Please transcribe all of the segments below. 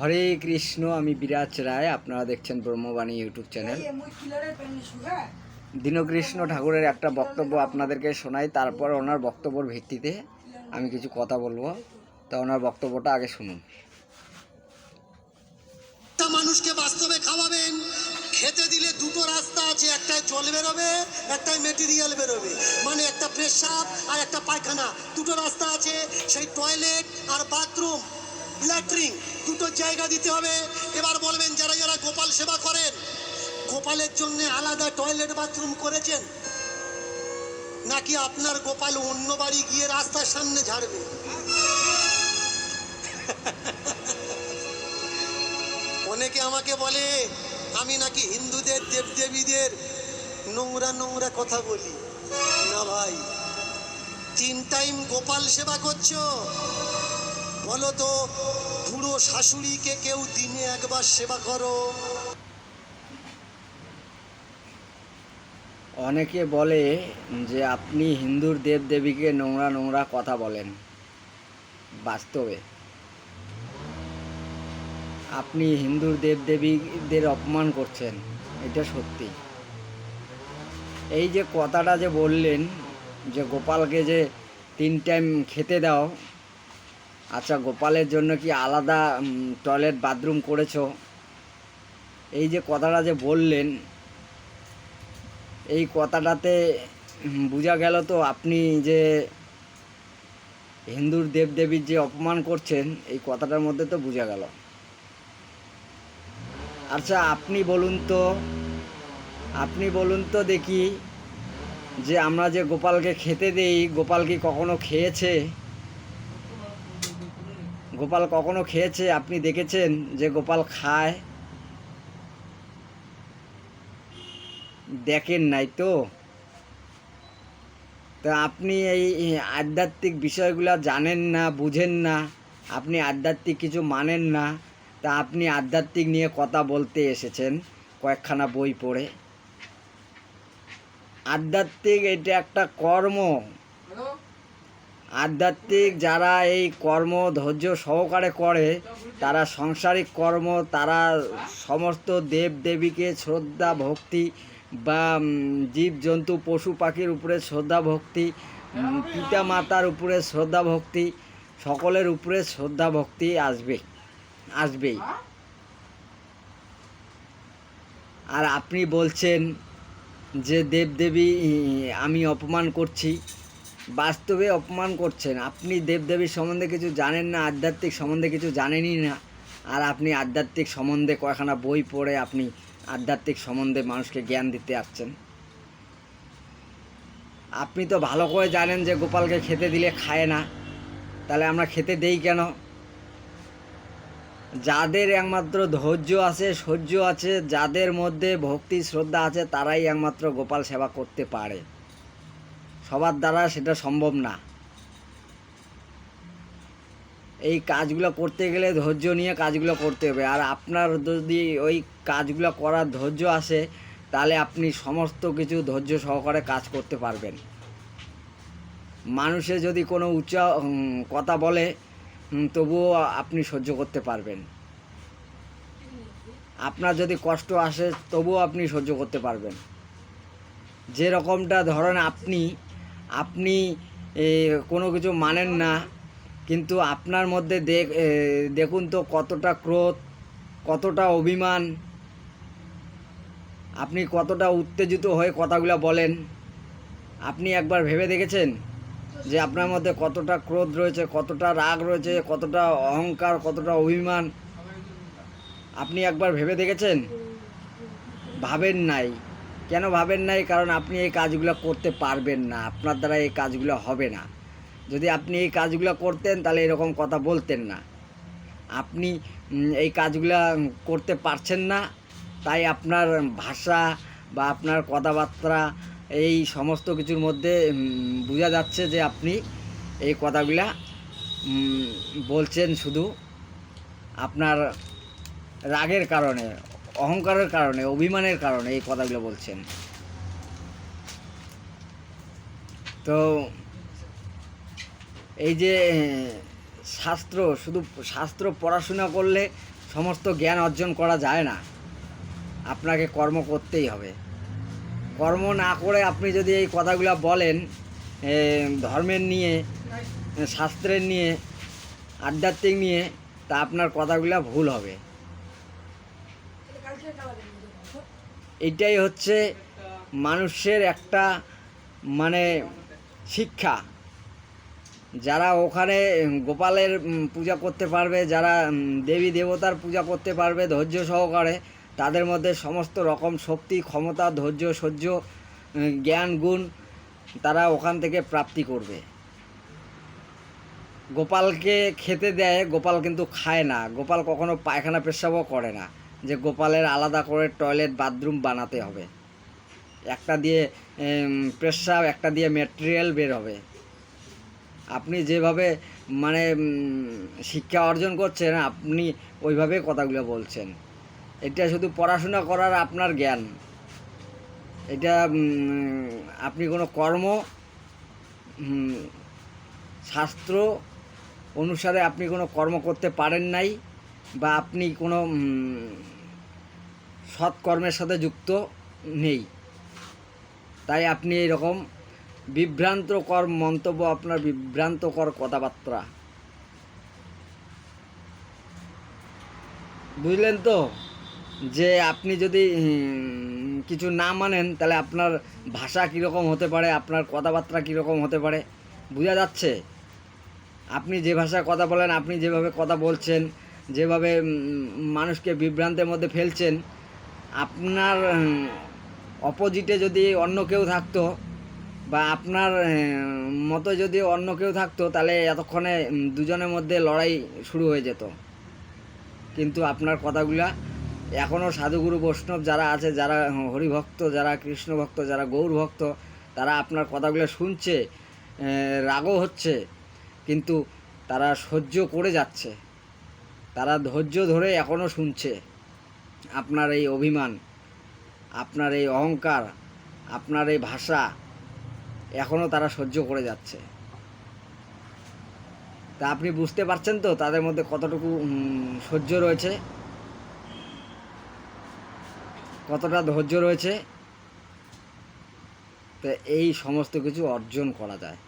হরে কৃষ্ণ আমি বিরাজ রায় আপনারা দেখছেন ব্রহ্মবাণী ইউটিউব চ্যানেল। দীনকৃষ্ণ ঠাকুরের একটা বক্তব্য আপনাদেরকে শোনাই তারপর ওনার বক্তব্যর ভিত্তিতে আমি কিছু কথা বলব। তা ওনার বক্তব্যটা আগে শুনুন। মানুষকে বাস্তবে খাওয়াবেন খেতে দিলে দুটো রাস্তা আছে একটায় জল বেরোবে একটায় মেটেরিয়াল বেরোবে। মানে একটা পেশাব আর একটা পায়খানা দুটো রাস্তা আছে সেই টয়লেট আর বাথরুম ল্যাট্রিন দুটো জায়গা দিতে হবে। এবার বলবেন, যারা যারা গোপাল সেবা করেন, গোপালের জন্য আলাদা টয়লেট বাথরুম করেছেন, নাকি আপনার গোপাল অন্য বাড়ি গিয়ে রাস্তার সামনে ঝাড়বে? অনেকে আমাকে বলে, আমি নাকি হিন্দুদের, দেবদেবীদের নোংরা নোংরা কথা বলি। না ভাই, তিন টাইম গোপাল সেবা করছ বলো তো বুড়ো শাশুড়িকে কেউ দিনে একবার সেবা করো। অনেকে বলে যে আপনি হিন্দুর দেব দেবীকে নোংরা নোংরা কথা বলেন, বাস্তবে। আপনি হিন্দুর দেব দেবীদের অপমান করছেন, এটা সত্যি। এই যে কথাটা যে বললেন, যে গোপালকে যে তিন টাইম খেতে দাও আচ্ছা গোপালের জন্য কি আলাদা টয়লেট বাথরুম করেছ? এই যে কথাটা যে বললেন, এই কথাটাতে বোঝা গেল তো আপনি যে হিন্দুর দেবদেবীর যে অপমান করছেন, এই কথাটার মধ্যে তো বোঝা গেল। আচ্ছা আপনি বলুন তো, আপনি বলুন তো দেখি যে আমরা যে গোপালকে খেতে দেই, গোপাল কি কখনো খেয়েছে? গোপাল কখনো খেয়েছে? আপনি দেখেছেন যে গোপাল খায়? দেখেন নাই তো। তা আপনি এই আধ্যাত্মিক বিষয়গুলো জানেন না, বুঝেন না, আপনি আধ্যাত্মিক কিছু মানেন না, তা আপনি আধ্যাত্মিক নিয়ে কথা বলতে এসেছেন কয়েকখানা বই পড়ে। আধ্যাত্মিক এটা একটা কর্ম। আধ্যাত্মিক যারা এই কর্ম ধৈর্য সহকারে করে, তারা সাংসারিক কর্ম, তারা সমস্ত দেব দেবীকে শ্রদ্ধা, ভক্তি বা জীব জন্তু পশু পাখির উপরে শ্রদ্ধা, ভক্তি পিতা মাতার উপরে শ্রদ্ধা, ভক্তি, সকলের উপরে শ্রদ্ধা, ভক্তি আসবে, আসবেই। আর আপনি বলছেন যে দেবদেবী, আমি অপমান করছি। বাস্তবে অপমান করছেন। আপনি দেবদেবীর সম্বন্ধে কিছু জানেন না, আধ্যাত্মিক সম্বন্ধে কিছু জানেনই না। আর আপনি আধ্যাত্মিক সম্বন্ধে কয়েকখানা বই পড়ে আপনি আধ্যাত্মিক সম্বন্ধে মানুষকে জ্ঞান দিতে আসছেন। আপনি তো ভালো করে জানেন যে গোপালকে খেতে দিলে খায় না। তাহলে আমরা খেতে দেই কেন? যাদের একমাত্র ধৈর্য আছে, সহ্য আছে, যাদের মধ্যে ভক্তি, শ্রদ্ধা আছে, তারাই একমাত্র গোপাল সেবা করতে পারে। সবার দ্বারা সেটা সম্ভব না। এই কাজগুলো করতে গেলে ধৈর্য নিয়ে কাজগুলো করতে হবে। আর আপনার যদি ওই কাজগুলো করার ধৈর্য আসে, তাহলে আপনি সমস্ত কিছু ধৈর্য সহকারে কাজ করতে পারবেন। মানুষে যদি কোনো উচ্চা কথা বলে তবুও আপনি সহ্য করতে পারবেন। আপনার যদি কষ্ট আসে, তবুও আপনি সহ্য করতে পারবেন। যে রকমটা ধরেন আপনি আপনি কোনো কিছু মানেন না। কিন্তু আপনার মধ্যে দেখ দেখুন তো কতটা ক্রোধ, কতটা অভিমান। আপনি কতটা উত্তেজিত হয়ে কথাগুলো বলেন। আপনি একবার ভেবে দেখেছেন যে আপনার মধ্যে কতটা ক্রোধ রয়েছে, কতটা রাগ রয়েছে, কতটা অহংকার, কতটা অভিমান? আপনি একবার ভেবে দেখেছেন? ভাবেন নাই। কেন ভাবেন নাই কারণ আপনি এই কাজগুলো করতে পারবেন না। আপনার দ্বারা এই কাজগুলো হবে না। যদি আপনি এই কাজগুলো করতেন, তাহলে এরকম কথা বলতেন না। আপনি এই কাজগুলো করতে পারছেন না। তাই আপনার ভাষা বা আপনার কথাবার্তা, এই সমস্ত কিছুর মধ্যে বোঝা যাচ্ছে যে আপনি এই কথাগুলা বলছেন শুধু আপনার রাগের কারণে। অহংকারের কারণে, অভিমানের কারণে এই কথাগুলো বলছেন। তো এই যে শাস্ত্র, শুধু শাস্ত্র পড়াশোনা করলে সমস্ত জ্ঞান অর্জন করা যায় না। আপনাকে কর্ম করতেই হবে। কর্ম না করে আপনি যদি এই কথাগুলো বলেন ধর্মের নিয়ে, শাস্ত্রের নিয়ে, আধ্যাত্মিক নিয়ে, তা আপনার কথাগুলো ভুল হবে। এটাই হচ্ছে মানুষের একটা মানে শিক্ষা। যারা ওখানে গোপালের পূজা করতে পারবে, যারা দেবী দেবতার পূজা করতে পারবে ধৈর্য সহকারে, তাদের মধ্যে সমস্ত রকম শক্তি, ক্ষমতা, ধৈর্য, সহ্য জ্ঞান, গুণ তারা ওখান থেকে প্রাপ্তি করবে। গোপালকে খেতে দেয়, গোপাল কিন্তু খায় না। গোপাল কখনো পায়খানা, পেশাবও করে না। যে গোপালের আলাদা করে টয়লেট বাথরুম বানাতে হবে। একটা দিয়ে পেশাব, একটা দিয়ে ম্যাটেরিয়াল বের হবে। আপনি যেভাবে মানে শিক্ষা অর্জন করছেন, আপনি ওইভাবে কথাগুলো বলছেন। এটা শুধু পড়াশোনা করার আপনার জ্ঞান। এটা আপনি কোনো কর্ম শাস্ত্র অনুসারে আপনি কোনো কর্ম করতে পারেন নাই। বা আপনি কোনো সৎকর্মের সাথে যুক্ত নেই। তাই আপনি এরকম বিভ্রান্তকর মন্তব্য, আপনার বিভ্রান্তকর কথাবার্তা। বুঝলেন তো? যে আপনি যদি কিছু না মানেন, তাহলে আপনার ভাষা কীরকম হতে পারে, আপনার কথাবার্তা কীরকম হতে পারে? বোঝা যাচ্ছে? আপনি যে ভাষায় কথা বলেন, আপনি যেভাবে কথা বলছেন যেভাবে মানুষকে বিভ্রান্তের মধ্যে ফেলছেন, আপনার অপোজিটে যদি অন্য কেউ থাকতো বা আপনার মতো যদি অন্য কেউ থাকতো, তাহলে এতক্ষণে দুজনের মধ্যে লড়াই শুরু হয়ে যেত। কিন্তু আপনার কথাগুলা এখনও সাধুগুরু বৈষ্ণব যারা আছে, যারা হরিভক্ত, যারা কৃষ্ণ ভক্ত যারা গৌর ভক্ত তারা আপনার কথাগুলো শুনছে রাগও হচ্ছে, কিন্তু তারা সহ্য করে যাচ্ছে। তারা ধৈর্য ধরে এখনও শুনছে। আপনার এই অভিমান, আপনার এই অহংকার, আপনার এই ভাষা এখনও তারা সহ্য করে যাচ্ছে। তা আপনি বুঝতে পারছেন তো তাদের মধ্যে কতটুকু সহ্য রয়েছে? কতটা ধৈর্য রয়েছে? তো এই সমস্ত কিছু অর্জন করা যায়,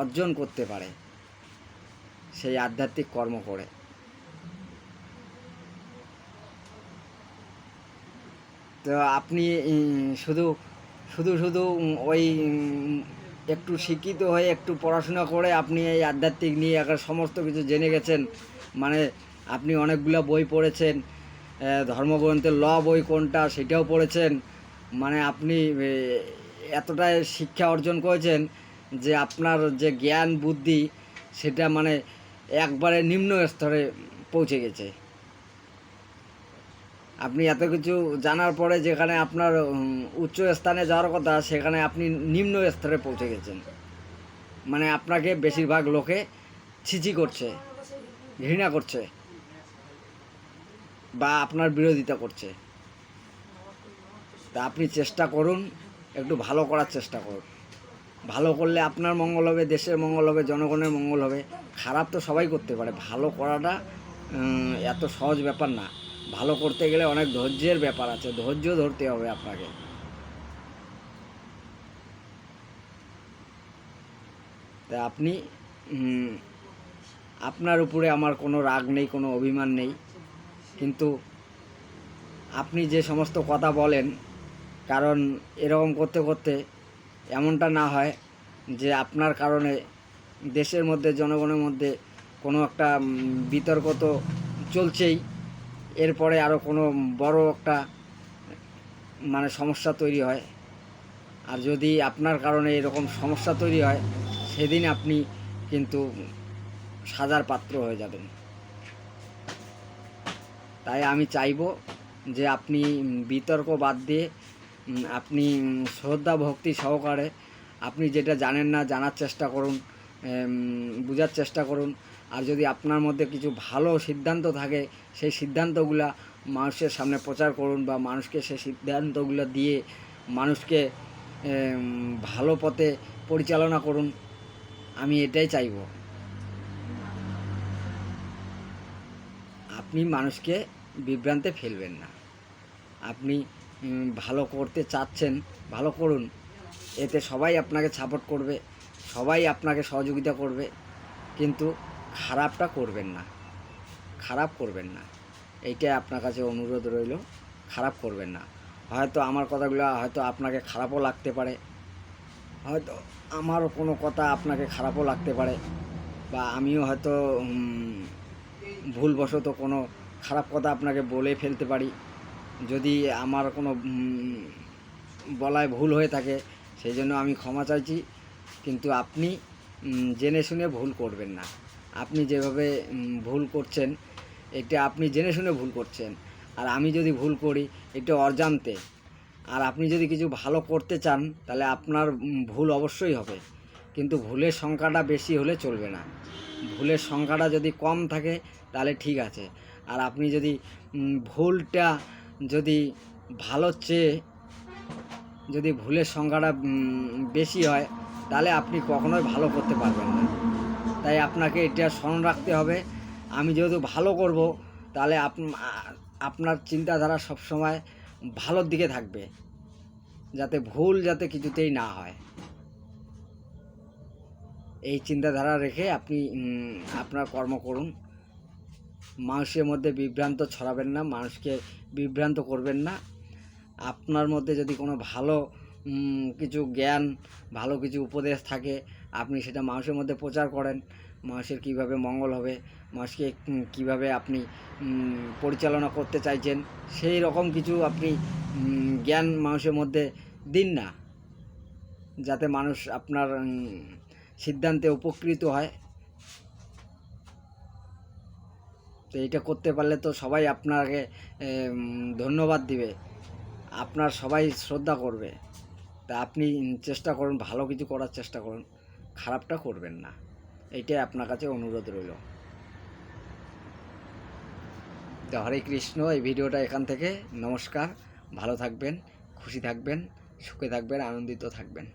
অর্জন করতে পারে সেই আধ্যাত্মিক কর্ম করে। তো আপনি শুধু শুধু শুধু ওই একটু শিক্ষিত হয়ে একটু পড়াশোনা করে আপনি এই আধ্যাত্মিক নিয়ে একটা সমস্ত কিছু জেনে গেছেন। মানে আপনি অনেকগুলো বই পড়েছেন ধর্মগ্রন্থের ল বই কোনটা সেটাও পড়েছেন। মানে আপনি এতটাই শিক্ষা অর্জন করেছেন যে আপনার যে জ্ঞান, বুদ্ধি সেটা মানে একবারে নিম্ন স্তরে পৌঁছে গেছে। আপনি এত কিছু জানার পরে যেখানে আপনার উচ্চ স্থানে যাওয়ার কথা, সেখানে আপনি নিম্ন স্তরে পৌঁছে গেছেন। মানে আপনাকে বেশিরভাগ লোকে ছিচি করছে, ঘৃণা করছে, বা আপনার বিরোধিতা করছে। তা আপনি চেষ্টা করুন, একটু ভালো করার চেষ্টা করুন। ভালো করলে আপনার মঙ্গল হবে, দেশের মঙ্গল হবে, জনগণের মঙ্গল হবে। খারাপ তো সবাই করতে পারে, ভালো করাটা এত সহজ ব্যাপার না। ভালো করতে গেলে অনেক ধৈর্যের ব্যাপার আছে, ধৈর্য ধরতে হবে আপনাকে। তা আপনি আপনার উপরে আমার কোনো রাগ নেই, কোনো অভিমান নেই, কিন্তু আপনি যে সমস্ত কথা বলেন, কারণ এরকম করতে করতে এমনটা না হয় যে আপনার কারণে দেশের মধ্যে, জনগণের মধ্যে কোনো একটা বিতর্ক তো চলছেই। এরপরে আরও কোনো বড় একটা মানে সমস্যা তৈরি হয়। আর যদি আপনার কারণে এরকম সমস্যা তৈরি হয়, সেদিন আপনি কিন্তু সাজার পাত্র হয়ে যাবেন। তাই আমি চাইব যে আপনি বিতর্ক বাদ দিয়ে আপনি শ্রদ্ধা, ভক্তি সহকারে আপনি যেটা জানেন না জানার চেষ্টা করুন বোঝার চেষ্টা করুন। আর যদি আপনার মধ্যে কিছু ভালো সিদ্ধান্ত থাকে, সেই সিদ্ধান্তগুলা মানুষের সামনে প্রচার করুন বা মানুষকে সেই সিদ্ধান্তগুলো দিয়ে মানুষকে ভালো পথে পরিচালনা করুন, আমি এটাই চাইব। আপনি মানুষকে বিভ্রান্তে ফেলবেন না। আপনি ভালো করতে চাচ্ছেন, ভালো করুন। এতে সবাই আপনাকে সাপোর্ট করবে, সবাই আপনাকে সহযোগিতা করবে। কিন্তু খারাপটা করবেন না। খারাপ করবেন না। এইটাই আপনার কাছে অনুরোধ রইল। খারাপ করবেন না। হয়তো আমার কথাগুলো হয়তো আপনাকে খারাপও লাগতে পারে। হয়তো আমারও কোনো কথা আপনাকে খারাপও লাগতে পারে। বা আমিও হয়তো ভুলবশত কোনো খারাপ কথা আপনাকে বলে ফেলতে পারি। যদি আমার কোনো বলায় ভুল হয়ে থাকে, সেই জন্য আমি ক্ষমা চাইছি। কিন্তু আপনি জেনে শুনে ভুল করবেন না। আপনি যেভাবে ভুল করছেন, এটা আপনি জেনে শুনে ভুল করছেন। আর আমি যদি ভুল করি, এটা অজান্তে। আর আপনি যদি কিছু ভালো করতে চান, তাহলে আপনার ভুল অবশ্যই হবে। কিন্তু ভুলের সংখ্যাটা বেশি হলে চলবে না। ভুলের সংখ্যাটা যদি কম থাকে, তাহলে ঠিক আছে। আর আপনি যদি ভুলটা যদি ভালো চেয়ে, যদি ভুলের সংখ্যাটা বেশি হয়, তাহলে আপনি কখনোই ভালো করতে পারবেন না। তাই আপনাকে এটা স্মরণ রাখতে হবে। আমি যেহেতু ভালো করব, তাহলে আপনার চিন্তাধারা সবসময় ভালোর দিকে থাকবে, যাতে ভুল যাতে কিছুতেই না হয়। এই চিন্তাধারা রেখে আপনি আপনার কর্ম করুন। মানুষের মধ্যে বিভ্রান্ত ছড়াবেন না, মানুষকে বিভ্রান্ত করবেন না। আপনার মধ্যে যদি কোনো ভালো কিছু জ্ঞান, ভালো কিছু উপদেশ থাকে, আপনি সেটা মানুষের মধ্যে প্রচার করেন, মানুষের কীভাবে মঙ্গল হবে, মানুষকে কীভাবে আপনি পরিচালনা করতে চাইছেন, সেই রকম কিছু আপনি জ্ঞান মানুষের মধ্যে দিন না। যাতে মানুষ আপনার সিদ্ধান্তে উপকৃত হয়। তো এটা করতে পারলে তো সবাই আপনাকে ধন্যবাদ দিবে। আপনার সবাই শ্রদ্ধা করবে। তা আপনি চেষ্টা করুন, ভালো কিছু করার চেষ্টা করুন, খারাপটা করবেন না। এটাই আপনার কাছে অনুরোধ রইল। তো হরে কৃষ্ণ, এই ভিডিওটা এখান থেকে। নমস্কার, ভালো থাকবেন, খুশি থাকবেন, সুখে থাকবেন, আনন্দিত থাকবেন।